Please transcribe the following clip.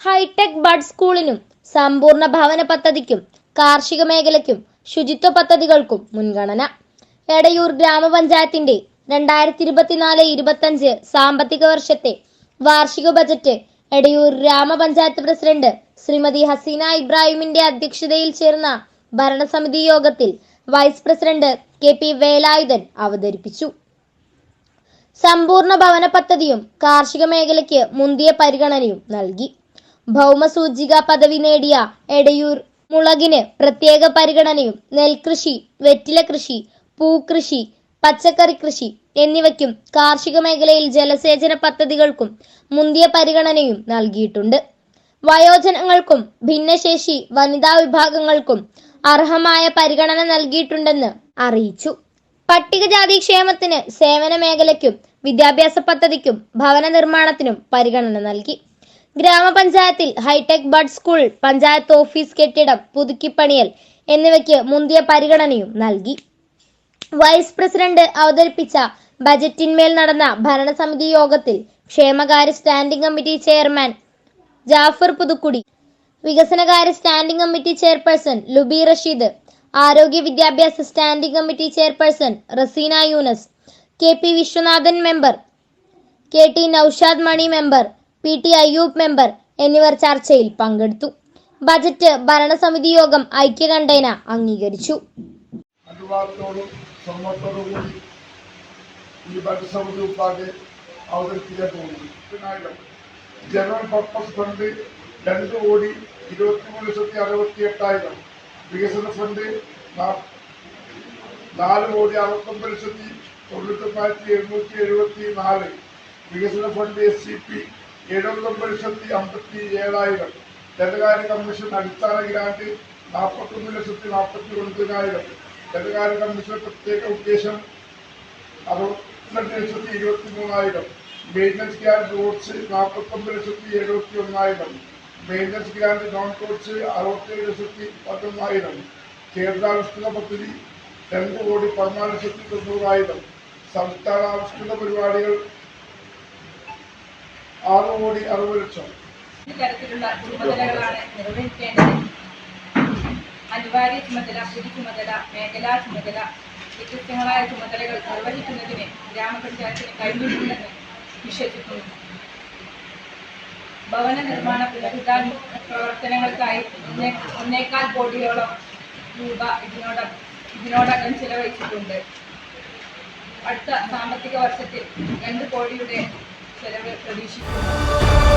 Hi tech bud സ്കൂളിനും സമ്പൂർണ ഭവന പദ്ധതിക്കും കാർഷിക മേഖലയ്ക്കും ശുചിത്വ പദ്ധതികൾക്കും മുൻഗണന. എടയൂർ ഗ്രാമപഞ്ചായത്തിന്റെ രണ്ടായിരത്തി ഇരുപത്തിനാല് ഇരുപത്തഞ്ച് സാമ്പത്തിക വർഷത്തെ വാർഷിക ബജറ്റ് എടയൂർ ഗ്രാമപഞ്ചായത്ത് പ്രസിഡന്റ് ശ്രീമതി ഹസീന ഇബ്രാഹിമിന്റെ അധ്യക്ഷതയിൽ ചേർന്ന ഭരണസമിതി യോഗത്തിൽ vice president K P Velayudhan അവതരിപ്പിച്ചു. സമ്പൂർണ ഭവന പദ്ധതിയും കാർഷിക മേഖലയ്ക്ക് മുന്തിയ പരിഗണനയും നൽകി. ഭൗമസൂചിക പദവി നേടിയ എടയൂർ മുളകിന് പ്രത്യേക പരിഗണനയും നെൽകൃഷി വെറ്റില കൃഷി പൂക്കൃഷി പച്ചക്കറി കൃഷി എന്നിവയ്ക്കും കാർഷിക മേഖലയിൽ ജലസേചന പദ്ധതികൾക്കും മുന്തിയ പരിഗണനയും നൽകിയിട്ടുണ്ട്. വയോജനങ്ങൾക്കും ഭിന്നശേഷി വനിതാ വിഭാഗങ്ങൾക്കും അർഹമായ പരിഗണന നൽകിയിട്ടുണ്ടെന്ന് അറിയിച്ചു. പട്ടികജാതി ക്ഷേമത്തിന് സേവന മേഖലയ്ക്കും വിദ്യാഭ്യാസ പദ്ധതിക്കും ഭവന നിർമ്മാണത്തിനും പരിഗണന നൽകി. ഗ്രാമപഞ്ചായത്തിൽ hi-tech bud school panchayat office കെട്ടിടം പുതുക്കിപ്പണിയൽ എന്നിവയ്ക്ക് മുന്തിയ പരിഗണനയും നൽകി. വൈസ് പ്രസിഡന്റ് അവതരിപ്പിച്ച ബജറ്റിന്മേൽ നടന്ന ഭരണസമിതി യോഗത്തിൽ ക്ഷേമകാര്യ standing committee chairman Jafar Puthukkudi വികസനകാര്യ standing committee chairperson Lubi Rasheed ആരോഗ്യ വിദ്യാഭ്യാസ standing committee chairperson Raseena Yunus K P Viswanathan member K T Naushad Mani member P T Ayyub member എന്നിവർ ചർച്ചയിൽ പങ്കെടുത്തു. ബജറ്റ് ഭരണസമിതി യോഗം ഐക്യകണ്ഠേന അംഗീകരിച്ചു. ഈ ഭരണസമിതി ജനറൽ പർപ്പസ് വികസന ഫണ്ട് നാല് കോടി അറുപത്തൊമ്പത് ലക്ഷത്തി തൊണ്ണൂറ്റൊന്നായിരത്തി എഴുന്നൂറ്റി എഴുപത്തി നാല് വികസന ഫണ്ട് എസ് സി പി എഴുപത്തൊമ്പത് ലക്ഷത്തി അമ്പത്തി ഏഴായിരം ധനകാര്യ കമ്മീഷൻ അടിസ്ഥാന ഗ്രാന്റ് നാൽപ്പത്തൊന്ന് ലക്ഷത്തി നാൽപ്പത്തി ഒൻപതിനായിരം ധനകാര്യ കമ്മീഷൻ പ്രത്യേക ഉദ്ദേശം അറുപത്തിരണ്ട് ലക്ഷത്തി ഇരുപത്തി മൂന്നായിരം മെയിന്റനൻസ് ഗ്രാൻഡ് റോഡ്സ് നാൽപ്പത്തൊമ്പത് ലക്ഷത്തി എഴുപത്തി ഒന്നായിരം മെയിന്റനൻസ് ഗ്രാൻഡ് നോൺ റോഡ്സ് അറുപത്തേഴ് ലക്ഷത്തി പതിനൊന്നായിരം. കേന്ദ്രാവിഷ്കൃത പദ്ധതി രണ്ട് കോടി പതിനാല് ലക്ഷത്തി തൊണ്ണൂറായിരം. സംസ്ഥാന ആവിഷ്കൃത പരിപാടികൾ ആറ് കോടി അറുപത് ലക്ഷം. തരത്തിലുള്ള അനിവാര്യ ചുമതല പൊതു ചുമതല മേഖലാ ചുമതല വ്യത്യസ്തങ്ങളായ ചുമതലകൾ നിർവഹിക്കുന്നതിന് ഗ്രാമപഞ്ചായത്തിന് കഴിഞ്ഞിട്ടുണ്ടെന്ന് വിശ്വസിക്കുന്നു. ഭവന നിർമ്മാണ പുനരുദ്ധാരണ പ്രവർത്തനങ്ങൾക്കായി ഒന്നേ ഒന്നേകാൽ കോടിയോളം രൂപ ഇതിനോടകം ഇതിനോടകം ചെലവഴിച്ചിട്ടുണ്ട്. അടുത്ത സാമ്പത്തിക വർഷത്തിൽ രണ്ട് കോടിയുടെ cerebro prolífico.